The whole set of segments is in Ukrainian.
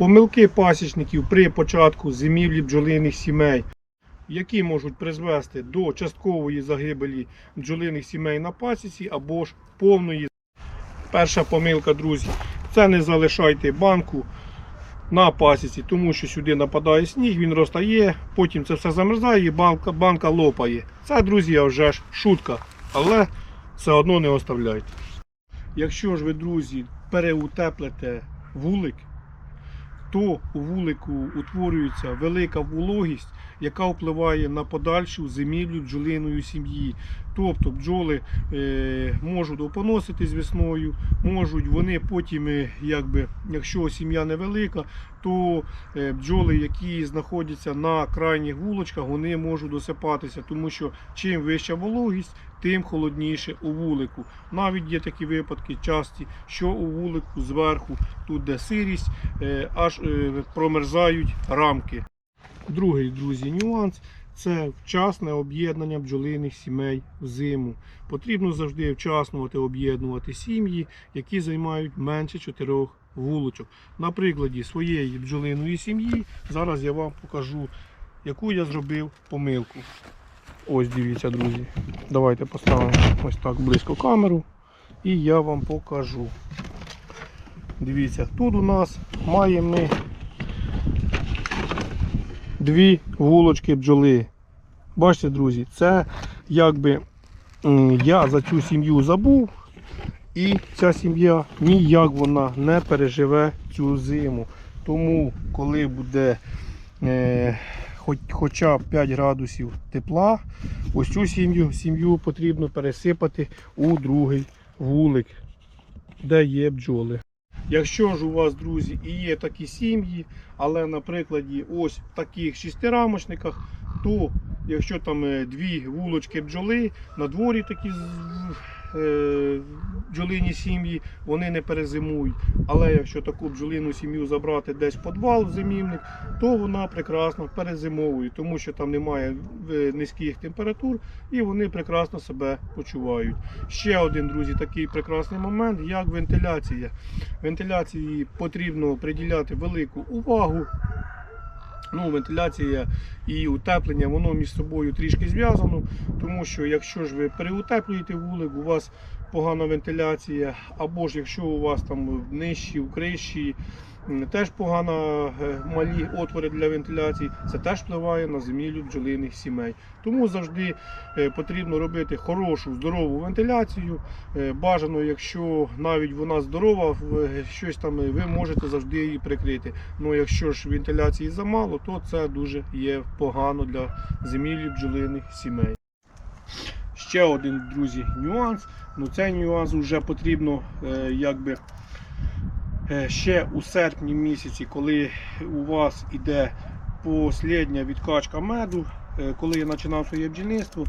Помилки пасічників при початку зимівлі бджолиних сімей, які можуть призвести до часткової загибелі бджолиних сімей на пасіці або ж повної. Перша помилка, друзі, це не залишайте банку на пасіці, тому що сюди нападає сніг, він розтає, потім це все замерзає і банка, банка лопає. Це, друзі, вже ж шутка, але все одно не оставляйте. Якщо ж ви, друзі, переутеплите вулик, то у вулику утворюється велика вологість, яка впливає на подальшу зимівлю бджолиної сім'ї. Тобто бджоли е, можуть опоноситись весною, можуть вони потім, е, якби, якщо сім'я невелика, то е, бджоли, які знаходяться на крайніх вулочках, вони можуть досипатися, тому що чим вища вологість, тим холодніше у вулику. Навіть є такі випадки часті, що у вулику зверху, тут де сирість, е, аж промерзають рамки. Другий, друзі, нюанс це вчасне об'єднання бджолиних сімей взиму. Потрібно завжди вчасно об'єднувати сім'ї, які займають менше чотирьох вулочок. На прикладі своєї бджолиної сім'ї зараз я вам покажу, яку я зробив помилку. Ось дивіться, друзі. Давайте поставимо ось так близько камеру і я вам покажу. Дивіться, тут у нас маємо ми дві вулочки бджоли. Бачите, друзі, це якби я за цю сім'ю забув, і ця сім'я ніяк вона не переживе цю зиму. Тому, коли буде е, хоч, хоча б 5 градусів тепла, ось цю сім'ю, сім'ю потрібно пересипати у другий вулик, де є бджоли. Якщо ж у вас, друзі, і є такі сім'ї, але на прикладі ось таких шестирамочниках, то якщо там е, дві вулочки бджоли, на дворі такі е, бджолині сім'ї, вони не перезимують. Але якщо таку бджолину сім'ю забрати десь в подвал в зимівник, то вона прекрасно перезимовує, тому що там немає е, низьких температур і вони прекрасно себе почувають. Ще один, друзі, такий прекрасний момент, як вентиляція. Вентиляції потрібно приділяти велику увагу. Ну, вентиляція і утеплення, воно між собою трішки зв'язано, тому що якщо ж ви переутеплюєте вулик, у вас погана вентиляція, або ж якщо у вас там нижчі, в криші, м, теж погано е, малі отвори для вентиляції, це теж впливає на зимівлю бджолиних сімей. Тому завжди е, потрібно робити хорошу, здорову вентиляцію. Е, Бажано, якщо навіть вона здорова, щось там ви можете завжди її прикрити. Ну якщо ж вентиляції замало, то це дуже є погано для зимівлі бджолиних сімей. Ще один, друзі, нюанс. Ну цей нюанс вже потрібно якби ще у серпні місяці, коли у вас іде послідня відкачка меду, е, коли я починав своє бджільництво,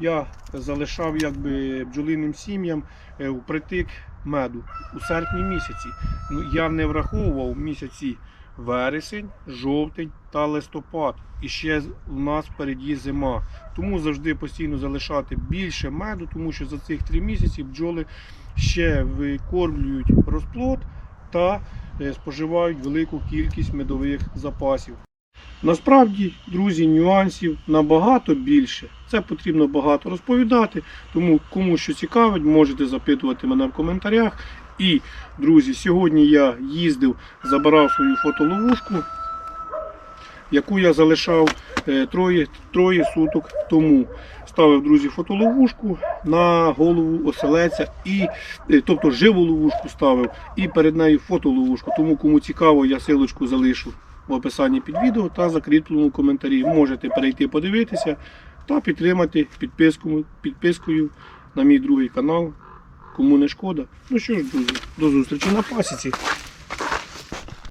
я залишав якби бджолиним сім'ям е, впритик меду у серпні місяці. Ну, я не враховував місяці вересень, жовтень та листопад. І ще у нас впереді зима. Тому завжди постійно залишати більше меду, тому що за цих три місяці бджоли ще викормлюють розплод та е, споживають велику кількість медових запасів. Насправді, друзі, нюансів набагато більше. Це потрібно багато розповідати. Тому кому що цікавить, можете запитувати мене в коментарях. І, друзі, сьогодні я їздив, забирав свою фотоловушку, яку я залишав е, троє, троє суток тому. Ставив, друзі, фотоловушку на голову оселеця, і, е, тобто живу ловушку ставив, і перед нею фотоловушку. Тому кому цікаво, я силочку залишу в описанні під відео та закріпленому коментарі. Можете перейти подивитися та підтримати підпискою, підпискою на мій другий канал. Кому не шкода. Ну що ж, друзі, до зустрічі на пасіці.